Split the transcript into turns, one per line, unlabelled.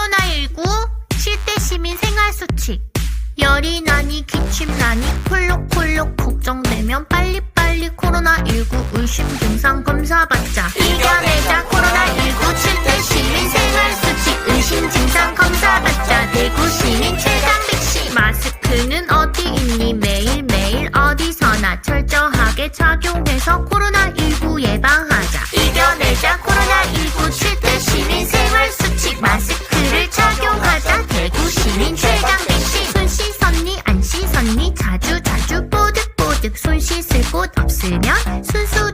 코로나19 실대 시민 생활 수칙. 열이 나니 기침 나니 콜록콜록 걱정되면 빨리빨리 코로나19 의심 증상 검사 받자. 이겨내자 코로나19 실대 시민 생활 수칙 의심 증상 검사 받자. 대구 시민 최장 백신. 마스크는 어디 있니 매일매일 어디서나 철저하게 착용해서 코로나 씻을 곳 없으면 순수